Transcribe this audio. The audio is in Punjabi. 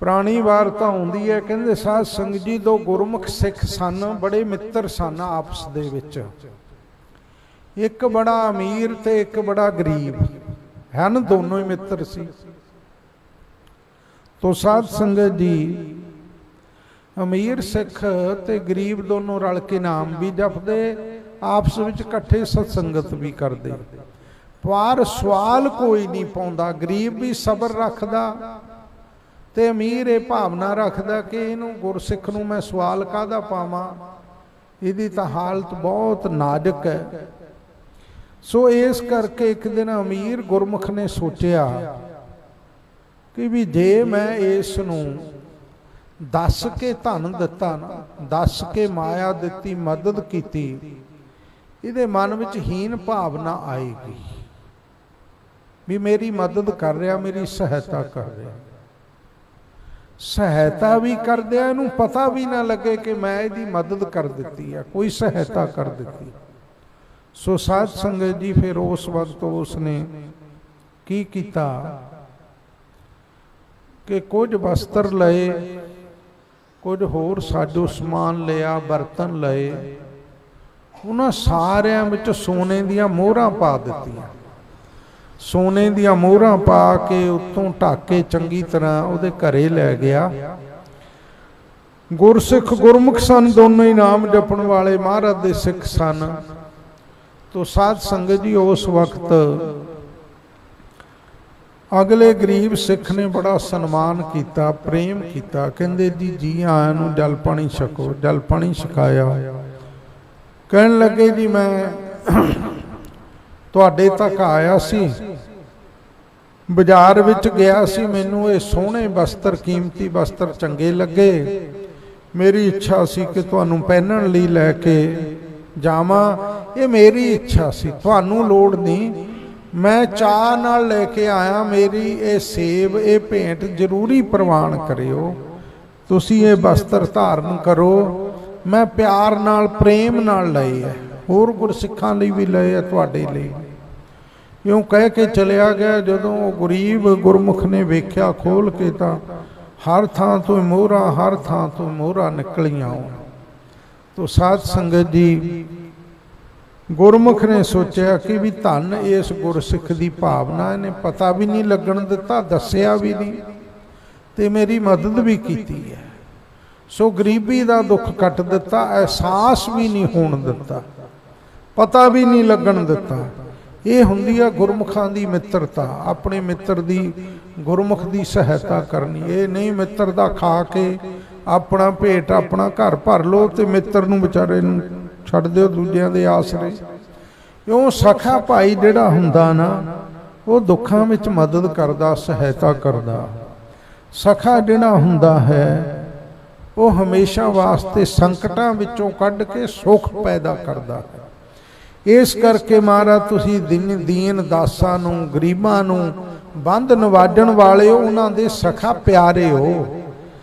ਪੁਰਾਣੀ ਵਾਰਤਾ ਹੁੰਦੀ ਹੈ, ਕਹਿੰਦੇ ਸਾਧ ਸੰਗਤ ਜੀ ਦੋ ਗੁਰਮੁਖ ਸਿੱਖ ਸਨ, ਬੜੇ ਮਿੱਤਰ ਸਨ ਆਪਸ ਦੇ ਵਿੱਚ। ਇੱਕ ਬੜਾ ਅਮੀਰ ਤੇ ਇੱਕ ਬੜਾ ਗਰੀਬ, ਹਨ ਦੋਨੋਂ ਹੀ ਮਿੱਤਰ ਸੀ। ਤੋ ਸਾਧ ਸੰਗਤ ਜੀ, ਅਮੀਰ ਸਿੱਖ ਤੇ ਗਰੀਬ ਦੋਨੋਂ ਰਲ ਕੇ ਨਾਮ ਵੀ ਜਪਦੇ, ਆਪਸ ਵਿੱਚ ਇਕੱਠੇ ਸਤਸੰਗਤ ਵੀ ਕਰਦੇ। ਪਰ ਸਵਾਲ ਕੋਈ ਨਹੀਂ ਪਾਉਂਦਾ, ਗਰੀਬ ਵੀ ਸਬਰ ਰੱਖਦਾ ਤੇ ਅਮੀਰ ਇਹ ਭਾਵਨਾ ਰੱਖਦਾ ਕਿ ਇਹਨੂੰ ਗੁਰਸਿੱਖ ਨੂੰ ਮੈਂ ਸਵਾਲ ਕਾਹਦਾ ਪਾਵਾਂ? ਇਹਦੀ ਤਾਂ ਹਾਲਤ ਬਹੁਤ ਨਾਜ਼ੁਕ ਹੈ। ਸੋ ਇਸ ਕਰਕੇ ਇੱਕ ਦਿਨ ਅਮੀਰ ਗੁਰਮੁਖ ਨੇ ਸੋਚਿਆ ਕਿ ਵੀ ਜੇ ਮੈਂ ਇਸ ਨੂੰ ਦੱਸ ਕੇ ਧਨ ਦਿੱਤਾ ਨਾ, ਦੱਸ ਕੇ ਮਾਇਆ ਦਿੱਤੀ, ਮਦਦ ਕੀਤੀ, ਇਹਦੇ ਮਨ ਵਿੱਚ ਹੀਨ ਭਾਵਨਾ ਆਏਗੀ। ਵੀ ਮੇਰੀ ਮਦਦ ਕਰ ਰਿਹਾ, ਮੇਰੀ ਸਹਾਇਤਾ ਕਰ ਰਿਹਾ। ਸਹਾਇਤਾ ਵੀ ਕਰਦਿਆਂ ਇਹਨੂੰ ਪਤਾ ਵੀ ਨਾ ਲੱਗੇ ਕਿ ਮੈਂ ਇਹਦੀ ਮਦਦ ਕਰ ਦਿੱਤੀ ਆ, ਕੋਈ ਸਹਾਇਤਾ ਕਰ ਦਿੱਤੀ। ਸੋ ਸਾਧ ਸੰਗਤ ਜੀ ਫਿਰ ਉਸ ਵਕਤ ਉਸਨੇ ਕੀ ਕੀਤਾ ਕਿ ਕੁਝ ਵਸਤਰ ਲਏ, ਕੁਝ ਹੋਰ ਸਾਜੋ ਸਮਾਨ ਲਿਆ, ਬਰਤਨ ਲਏ, ਉਹਨਾਂ ਸਾਰਿਆਂ ਵਿੱਚ ਸੋਨੇ ਦੀਆਂ ਮੋਹਰਾਂ ਪਾ ਦਿੱਤੀਆਂ। ਸੋਨੇ ਦੀਆਂ ਮੋਹਰਾਂ ਪਾ ਕੇ ਉੱਤੋਂ ਢਾਕੇ ਚੰਗੀ ਤਰ੍ਹਾਂ ਉਹਦੇ ਘਰੇ ਲੈ ਗਿਆ। ਗੁਰਸਿੱਖ ਗੁਰਮੁਖ ਸਨ, ਦੋਨੋਂ ਹੀ ਨਾਮ ਜਪਣ ਵਾਲੇ ਮਹਾਰਾਜ ਦੇ ਸਿੱਖ ਸਨ। ਤੋ ਸਾਧ ਸੰਗਤ ਜੀ, ਉਸ ਵਕਤ ਅਗਲੇ ਗਰੀਬ ਸਿੱਖ ਨੇ ਬੜਾ ਸਨਮਾਨ ਕੀਤਾ, ਪ੍ਰੇਮ ਕੀਤਾ। ਕਹਿੰਦੇ, ਜੀ ਜੀ, ਆਇਆਂ ਨੂੰ ਜਲ ਪਾਣੀ ਛਕੋ, ਜਲ ਪਾਣੀ ਛਕਾਇਆ। ਕਹਿਣ ਲੱਗੇ, ਜੀ, ਮੈਂ ਤੁਹਾਡੇ ਤੱਕ ਆਇਆ ਸੀ। ਬਾਜ਼ਾਰ ਵਿੱਚ ਗਿਆ ਸੀ, ਮੈਨੂੰ ਇਹ ਸੋਹਣੇ ਵਸਤਰ ਕੀਮਤੀ ਵਸਤਰ ਚੰਗੇ ਲੱਗੇ। ਮੇਰੀ ਇੱਛਾ ਸੀ ਕਿ ਤੁਹਾਨੂੰ ਪਹਿਨਣ ਲਈ ਲੈ ਕੇ ਜਾਵਾਂ। ਇਹ ਮੇਰੀ ਇੱਛਾ ਸੀ, ਤੁਹਾਨੂੰ ਲੋੜ ਨਹੀਂ। ਮੈਂ ਚਾਹ ਨਾਲ ਲੈ ਕੇ ਆਇਆ, ਮੇਰੀ ਇਹ ਸੇਬ, ਇਹ ਭੇਂਟ ਜ਼ਰੂਰੀ ਪ੍ਰਵਾਨ ਕਰਿਓ। ਤੁਸੀਂ ਇਹ ਵਸਤਰ ਧਾਰਨ ਕਰੋ। ਮੈਂ ਪਿਆਰ ਨਾਲ, ਪ੍ਰੇਮ ਨਾਲ ਲਏ ਹੈ। ਹੋਰ ਗੁਰਸਿੱਖਾਂ ਲਈ ਵੀ ਲਏ ਹੈ ਤੁਹਾਡੇ ਲਈ। ਇਉਂ ਕਹਿ ਕੇ ਚਲਿਆ ਗਿਆ, ਜਦੋਂ ਉਹ ਗਰੀਬ ਗੁਰਮੁਖ ਨੇ ਵੇਖਿਆ ਖੋਲ ਕੇ ਤਾਂ ਹਰ ਥਾਂ ਤੋਂ ਮੋਹਰਾ, ਹਰ ਥਾਂ ਤੋਂ ਮੋਹਰਾ ਨਿਕਲੀਆਂ ਤੋ ਸਾਧ ਸੰਗਤ ਜੀ, ਗੁਰਮੁਖ ਨੇ ਸੋਚਿਆ ਕਿ ਵੀ ਧੰਨ ਇਸ ਗੁਰਸਿੱਖ ਦੀ ਭਾਵਨਾ, ਇਹਨੇ ਪਤਾ ਵੀ ਨਹੀਂ ਲੱਗਣ ਦਿੱਤਾ, ਦੱਸਿਆ ਵੀ ਨਹੀਂ, ਤੇ ਮੇਰੀ ਮਦਦ ਵੀ ਕੀਤੀ ਹੈ। ਸੋ ਗਰੀਬੀ ਦਾ ਦੁੱਖ ਕੱਟ ਦਿੱਤਾ, ਅਹਿਸਾਸ ਵੀ ਨਹੀਂ ਹੋਣ ਦਿੱਤਾ, ਪਤਾ ਵੀ ਨਹੀਂ ਲੱਗਣ ਦਿੱਤਾ। ਇਹ ਹੁੰਦੀ ਆ ਗੁਰਮੁਖਾਂ ਦੀ ਮਿੱਤਰਤਾ, ਆਪਣੇ ਮਿੱਤਰ ਦੀ ਗੁਰਮੁਖ ਦੀ ਸਹਾਇਤਾ ਕਰਨੀ। ਇਹ ਨਹੀਂ ਮਿੱਤਰ ਦਾ ਖਾ ਕੇ ਆਪਣਾ ਭੇਟ, ਆਪਣਾ ਘਰ ਭਰ ਲੋ ਤੇ ਮਿੱਤਰ ਨੂੰ ਵਿਚਾਰੇ ਨੂੰ ਛੱਡ ਦਿਓ ਦੂਜਿਆਂ ਦੇ ਆਸਰੇ। ਕਿਉਂ ਸਖਾ ਭਾਈ ਜਿਹੜਾ ਹੁੰਦਾ ਨਾ, ਉਹ ਦੁੱਖਾਂ ਵਿੱਚ ਮਦਦ ਕਰਦਾ, ਸਹਾਇਤਾ ਕਰਦਾ। ਸਖਾ ਜਿਹੜਾ ਹੁੰਦਾ ਹੈ, ਉਹ ਹਮੇਸ਼ਾ ਵਾਸਤੇ ਸੰਕਟਾਂ ਵਿੱਚੋਂ ਕੱਢ ਕੇ ਸੁੱਖ ਪੈਦਾ ਕਰਦਾ ਹੈ। ਇਸ ਕਰਕੇ ਮਹਾਰਾਜ ਤੁਸੀਂ ਦਿਨ ਦੀਨ ਦਾਸਾਂ ਨੂੰ ਗਰੀਬਾਂ ਨੂੰ ਬੰਦ ਨਵਾਜਣ ਵਾਲੇ ਹੋ, ਉਹਨਾਂ ਦੇ ਸਖਾ ਪਿਆਰੇ ਹੋ।